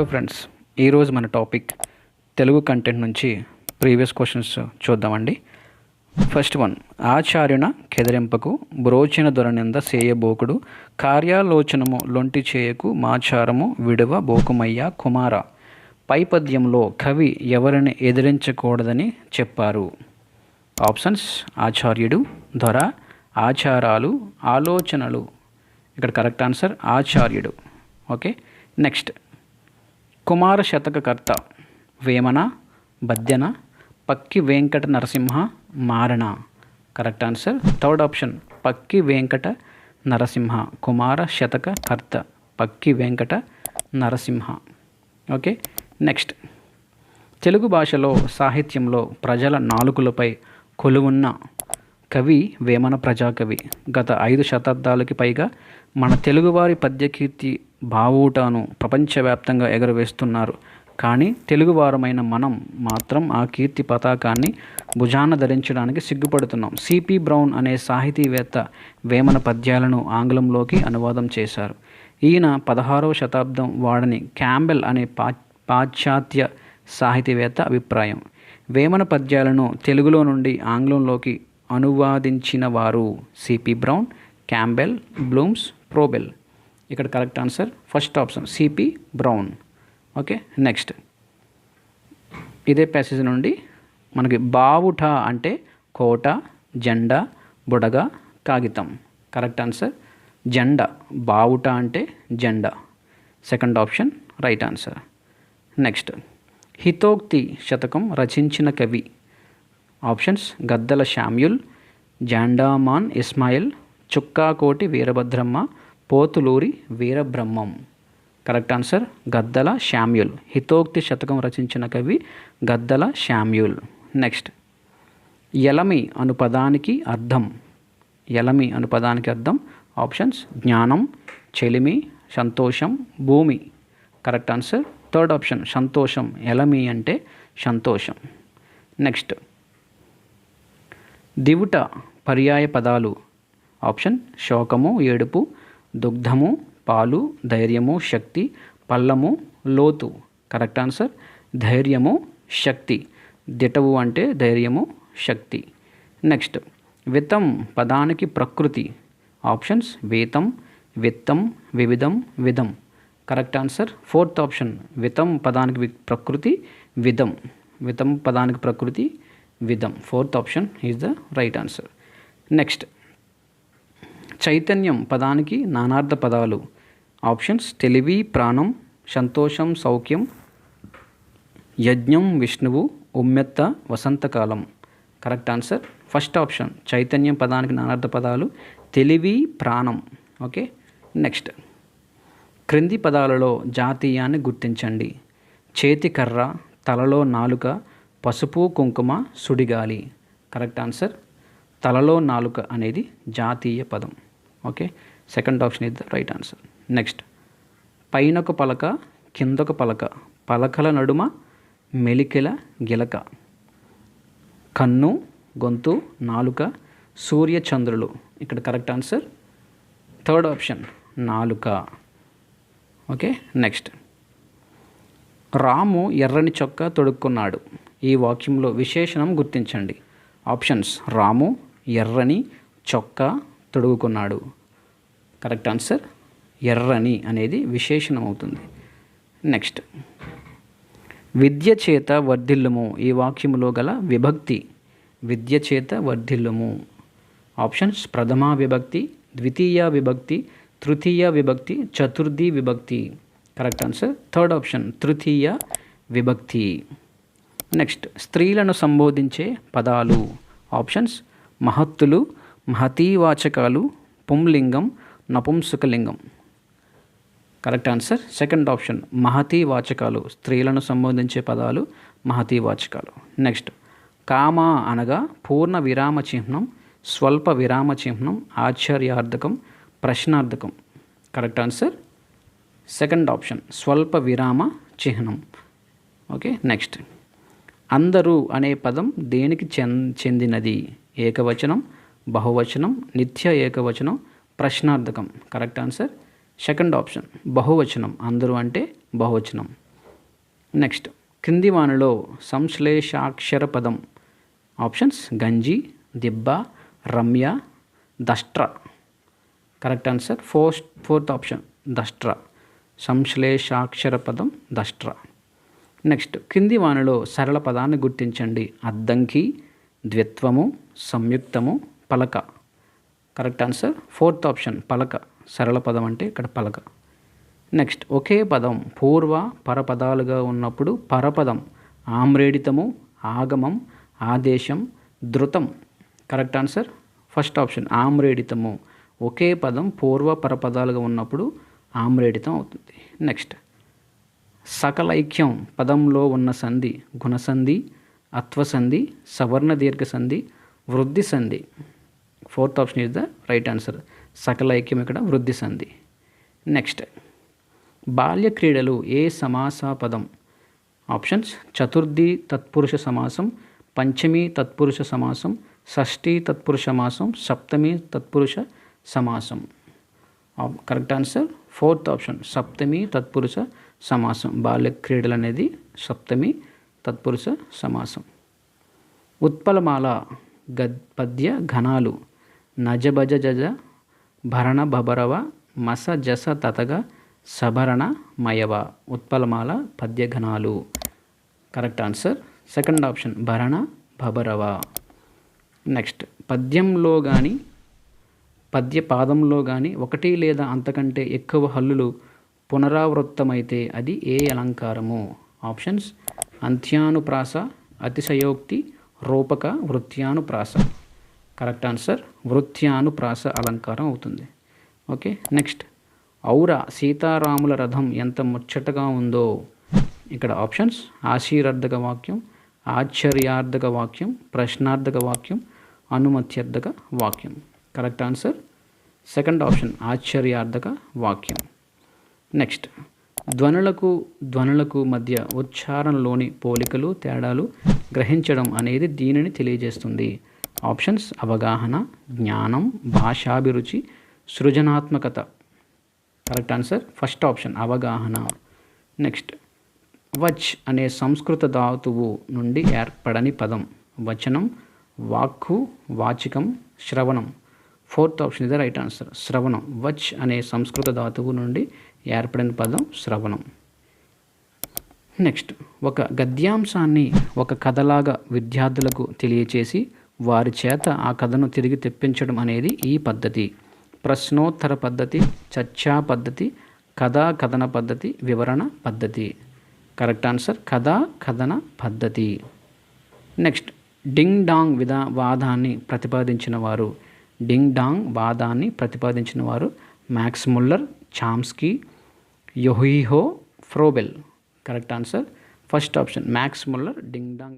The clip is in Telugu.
హలో ఫ్రెండ్స్ ఈరోజు మన టాపిక్ తెలుగు కంటెంట్ నుంచి ప్రీవియస్ క్వశ్చన్స్ చూద్దామండి. ఫస్ట్ వన్ ఆచార్యున కెదిరింపకు బ్రోచిన దొరనింద సేయబోకుడు కార్యాలోచనము లొంటి చేయకు మాచారము విడువ బోకుమయ్య కుమార. పైపద్యంలో కవి ఎవరిని ఎదిరించకూడదని చెప్పారు? ఆప్షన్స్ ఆచార్యుడు దొర ఆచారాలు ఆలోచనలు. ఇక్కడ కరెక్ట్ ఆన్సర్ ఆచార్యుడు. ఓకే నెక్స్ట్ కుమార శతకకర్త Vemana Baddena Pakki Venkata Narasimha Marana. Correct answer. Third option Pakki Venkata Narasimha కుమార శతక కర్త పక్కి వెంకట నరసింహ. Okay next. తెలుగు భాషలో సాహిత్యంలో ప్రజల నాలుకలపై కొలువున్న కవి వేమన ప్రజాకవి. గత ఐదు శతాబ్దాలకి పైగా మన తెలుగువారి పద్యకీర్తి బావూటాను ప్రపంచవ్యాప్తంగా ఎగరవేస్తున్నారు. కానీ తెలుగువారమైన మనం మాత్రం ఆ కీర్తి పతాకాన్ని భుజాన ధరించడానికి సిగ్గుపడుతున్నాం. సిపి బ్రౌన్ అనే సాహితీవేత్త వేమన పద్యాలను ఆంగ్లంలోకి అనువాదం చేశారు. ఈయన పదహారవ శతాబ్దం వాడని క్యాంబెల్ అనే పా పాశ్చాత్య సాహితీవేత్త అభిప్రాయం. వేమన పద్యాలను తెలుగులో నుండి ఆంగ్లంలోకి అనువాదించిన వారు C P Brown Campbell Blooms ప్రోబెల్ ఇక్కడ correct answer first option C P Brown okay next ఇదే ప్యాసేజ్ నుండి మనకి బావుట అంటే కోట జెండా బుడగ కాగితం. కరెక్ట్ ఆన్సర్ జెండా. బావుట అంటే జెండా. Second option right answer next హితోక్తి శతకం రచించిన కవి. ఆప్షన్స్ గద్దల శామ్యుల్ జాండామాన్ Ismail Chukkakoti Veerabhadramma Pothuluri Veerabrahmam. Correct answer Gaddala Samuel హితోక్తి శతకం రచించిన కవి గద్దల శామ్యుల్ నెక్స్ట్. యలమి అను పదానికి అర్థం. ఎలమి అను పదానికి అర్థం ఆప్షన్స్ జ్ఞానం చెలిమి సంతోషం భూమి. కరెక్ట్ ఆన్సర్ థర్డ్ ఆప్షన్ సంతోషం. ఎలమి అంటే సంతోషం. నెక్స్ట్. దివుట పర్యాయ పదాలు. ఆప్షన్ శోకము ఏడుపు దుగ్ధము పాలు ధైర్యము శక్తి పల్లము లోతు. కరెక్ట్ ఆన్సర్ ధైర్యము శక్తి. దిటవు అంటే ధైర్యము శక్తి. నెక్స్ట్ వితం పదానికి ప్రకృతి. ఆప్షన్స్ వేతం విత్తం వివిధం విధం. కరెక్ట్ ఆన్సర్ ఫోర్త్ ఆప్షన్ వితం పదానికి ప్రకృతి విధం. వితం పదానికి ప్రకృతి విధం. Fourth option is the right answer next చైతన్యం పదానికి నానార్థ పదాలు. ఆప్షన్స్ తెలివి ప్రాణం సంతోషం సౌఖ్యం యజ్ఞం విష్ణువు ఉమ్మెత్త వసంతకాలం. Correct answer? ఫస్ట్ ఆప్షన్ చైతన్యం పదానికి నానార్థ పదాలు. తెలివి ప్రాణం. ఓకే? నెక్స్ట్. క్రింది పదాలలో జాతీయాన్ని గుర్తించండి. చేతి కర్ర తలలో నాలుక పసుపు కుంకుమ సుడిగాలి. Correct answer? తలలో నాలుక అనేది జాతీయ పదం. Okay second option is the right answer next పైన ఒక పలక కిందొక పలక. పలకల నడుమ మెలికెల గిలక. కన్ను గొంతు నాలుక సూర్య చంద్రులు. ఇక్కడ కరెక్ట్ ఆన్సర్ థర్డ్ ఆప్షన్ నాలుక. ఓకే నెక్స్ట్ రాము ఎర్రని చొక్కా తొడుక్కున్నాడు. ఈ వాక్యంలో విశేషణం గుర్తించండి. ఆప్షన్స్ రాము ఎర్రని చొక్కా తొడుగుకున్నాడు. కరెక్ట్ ఆన్సర్ ఎర్రని అనేది విశేషణం అవుతుంది నెక్స్ట్ విద్య చేత వర్ధిల్లుము. ఈ వాక్యములో గల విభక్తి విద్య చేత వర్ధిల్లుము. ఆప్షన్స్ ప్రథమా విభక్తి ద్వితీయ విభక్తి తృతీయ విభక్తి చతుర్థి విభక్తి. కరెక్ట్ ఆన్సర్ థర్డ్ ఆప్షన్ తృతీయ విభక్తి. నెక్స్ట్ స్త్రీలను సంబోధించే పదాలు. ఆప్షన్స్ మహత్తులు మహతీవాచకాలు పుంలింగం నపుంసకలింగం. కరెక్ట్ ఆన్సర్ సెకండ్ ఆప్షన్ మహతీ వాచకాలు స్త్రీలను సంబోధించే పదాలు మహతీ వాచకాలు నెక్స్ట్ కామ అనగా పూర్ణ విరామ చిహ్నం స్వల్ప విరామ చిహ్నం ఆశ్చర్యార్థకం ప్రశ్నార్థకం. కరెక్ట్ ఆన్సర్ సెకండ్ ఆప్షన్ స్వల్ప విరామ చిహ్నం. ఓకే నెక్స్ట్ అందరూ అనే పదం దేనికి చెందినది? ఏకవచనం బహువచనం నిత్య ఏకవచనం ప్రశ్నార్థకం. కరెక్ట్ ఆన్సర్ సెకండ్ ఆప్షన్ బహువచనం. అందరూ అంటే బహువచనం. నెక్స్ట్ క్రింది వానిలో సంశ్లేషాక్షర పదం ఆప్షన్స్ గంజి దిబ్బ రమ్య దష్ట్ర. Correct answer fourth fourth option దష్ట్ర. సంశ్లేషాక్షర పదం దష్ట్ర. నెక్స్ట్ కింది వానిలో సరళ పదాన్ని గుర్తించండి. అద్దంకి ద్విత్వము సంయుక్తము పలక. Correct answer? ఫోర్త్ ఆప్షన్ పలక. సరళ పదం అంటే ఇక్కడ పలక. నెక్స్ట్ ఒకే పదం పూర్వ పరపదాలుగా ఉన్నప్పుడు పరపదం ఆమ్రేడితము ఆగమం ఆదేశం ధృతం. Correct answer? ఫస్ట్ ఆప్షన్ ఆమ్రేడితము. ఒకే పదం పూర్వ పరపదాలుగా ఉన్నప్పుడు ఆమ్రేడితం అవుతుంది. నెక్స్ట్ సకలైక్యం పదంలో ఉన్న సంధి గుణసంధి అత్వసంధి సవర్ణ దీర్ఘ సంధి వృద్ధి సంధి. Fourth option is the right answer. సకలైక్యం ఇక్కడ వృద్ధి సంధి. నెక్స్ట్ బాల్య క్రీడలు ఏ సమాస పదం? ఆప్షన్స్ చతుర్థి తత్పురుష సమాసం పంచమి తత్పురుష సమాసం షష్ఠి తత్పురుష సమాసం సప్తమి తత్పురుష సమాసం. కరెక్ట్ ఆన్సర్ ఫోర్త్ ఆప్షన్ సప్తమి తత్పురుష సమాసం. బాల్య క్రీడలు అనేది సప్తమి తత్పురుష సమాసం. ఉత్పలమాల గద్ పద్య ఘనాలు. నజభజ జజ భరణ భబరవ మస జస తతగ సభరణ మయవ ఉత్పలమాల పద్య ఘనాలు కరెక్ట్ ఆన్సర్. సెకండ్ ఆప్షన్ భరణ భబరవ. నెక్స్ట్ పద్యంలో కానీ పద్య పాదంలో కానీ ఒకటి లేదా అంతకంటే ఎక్కువ హల్లులు పునరావృత్తమైతే అది ఏ అలంకారము? ఆప్షన్స్ అంత్యానుప్రాస అతిశయోక్తి రూపక వృత్యానుప్రాస. Correct answer. వృత్యానుప్రాస అలంకారం అవుతుంది. Okay next. ఔర సీతారాముల రథం ఎంత ముచ్చటగా ఉందో. ఇక్కడ ఆప్షన్స్. ఆశీరార్థక వాక్యం ఆశ్చర్యార్థక వాక్యం ప్రశ్నార్థక వాక్యం అనుమత్యర్థక వాక్యం. Correct answer. సెకండ్ ఆప్షన్ ఆశ్చర్యార్థక వాక్యం. నెక్స్ట్. ధ్వనులకు ధ్వనులకు మధ్య ఉచ్చారణలోని పోలికలు తేడాలు గ్రహించడం అనేది దీనిని తెలియజేస్తుంది. ఆప్షన్స్ అవగాహన జ్ఞానం భాషాభిరుచి సృజనాత్మకత. Correct answer? ఫస్ట్ ఆప్షన్ అవగాహన. నెక్స్ట్ వచ్ అనే సంస్కృత ధాతువు నుండి ఏర్పడని పదం. వచనం వాక్కు వాచికం శ్రవణం. ఫోర్త్ ఆప్షన్ ఇది రైట్ ఆన్సర్. శ్రవణం వచ్ అనే సంస్కృత ధాతువు నుండి ఏర్పడిన పదం శ్రవణం. నెక్స్ట్ ఒక గద్యాంశాన్ని ఒక కథలాగా విద్యార్థులకు తెలియచేసి వారి చేత ఆ కథను తిరిగి తెప్పించడం అనేది ఈ పద్ధతి. ప్రశ్నోత్తర పద్ధతి చర్చా పద్ధతి కథా కథన పద్ధతి వివరణ పద్ధతి. కరెక్ట్ ఆన్సర్ కథా కథన పద్ధతి. నెక్స్ట్ డింగ్ డాంగ్ విధా వాదాన్ని ప్రతిపాదించిన వారు. డింగ్ డాంగ్ వాదాన్ని ప్రతిపాదించిన వారు Max Muller Chomsky yo he ho Froebel. Correct answer. First option Max Muller ding dong